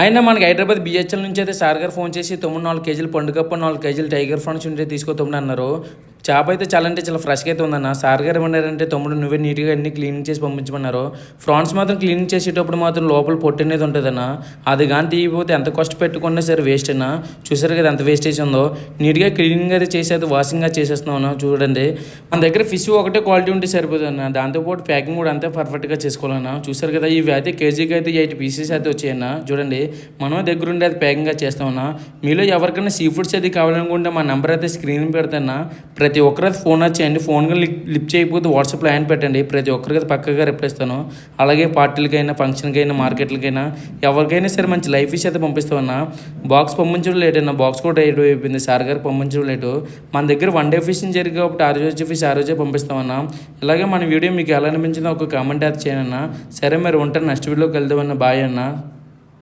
అయినా మనకి హైదరాబాద్ బిహెచ్ఎల్ నుంచి అయితే సార్ గారు ఫోన్ చేసి తొమ్మిది నాలుగు కేజీలు పండుగప్ప నాలుగు కేజీలు టైగర్ ఫ్రాన్స్ ఉంటే తీసుకో తొమ్మిది అన్నారు. చేప అయితే చాలా అంటే చాలా ఫ్రెష్గా అయితే ఉందన్న. సార్ గారు ఏమన్నారంటే తమ్ముడు నువ్వే నీట్గా అన్ని క్లీనింగ్ చేసి పంపించమన్నారు. ఫ్రాన్స్ మాత్రం క్లీనింగ్ చేసేటప్పుడు మాత్రం లోపల పొట్టు అనేది ఉంటుందన్న. అది కానీ తీయకపోతే ఎంత కష్ట పెట్టుకున్నా సరే వేస్ట్ అన్న. చూసారు కదా ఎంత వేస్టేజ్ ఉందో. నీట్గా క్లీనింగ్ అయితే చేసేది వాషింగ్గా చేసేస్తున్నాను చూడండి. మన దగ్గర ఫిష్ ఒకటే క్వాలిటీ ఉంటే సరిపోతుందన్న. దాంతోపాటు ప్యాకింగ్ కూడా అంతే పర్ఫెక్ట్గా చేసుకోవాలన్నా. చూసారు కదా ఇవి అయితే కేజీకి అయితే ఎయిట్ పీసెస్ అయితే వచ్చాయన్న. చూడండి. మనం దగ్గరుండి అది ప్యాకింగ్గా చేస్తామన్నా. మీలో ఎవరికైనా సీ ఫుడ్స్ అయితే కావాలనుకుంటే మా నెంబర్ అయితే స్క్రీన్ పెడతానా ప్రతి ప్రతి ఒక్కరికి ఫోన్ వచ్చేయండి ఫోన్ లిప్ చేయకపోతే వాట్సాప్లో హ్యాండ్ పెట్టండి. ప్రతి ఒక్కరికి పక్కగా రిప్లై ఇస్తాను. అలాగే పార్టీలకైనా ఫంక్షన్కైనా మార్కెట్లకైనా ఎవరికైనా సరే మంచి లైఫ్ ఇష్యూ అయితే పంపిస్తామన్నా. బాక్స్ పంపించడం లేట్ అన్న బాక్స్ కూడా లేట్ అయిపోయింది. సార్ గారికి పంపించడం లేటు. మన దగ్గర వన్ డే ఫిషింగ్ జరిగి కాబట్టి ఆ రోజు వచ్చే ఫిష్ ఆ రోజే పంపిస్తామన్నా. ఇలాగే మన వీడియో మీకు ఎలా అనిపించిందో ఒక కామెంట్ అయితే చేయనన్నా సరే మరి ఉంటాను. నెక్స్ట్ వీడియోకి వెళ్దామన్నా. బాయ్ అన్నా.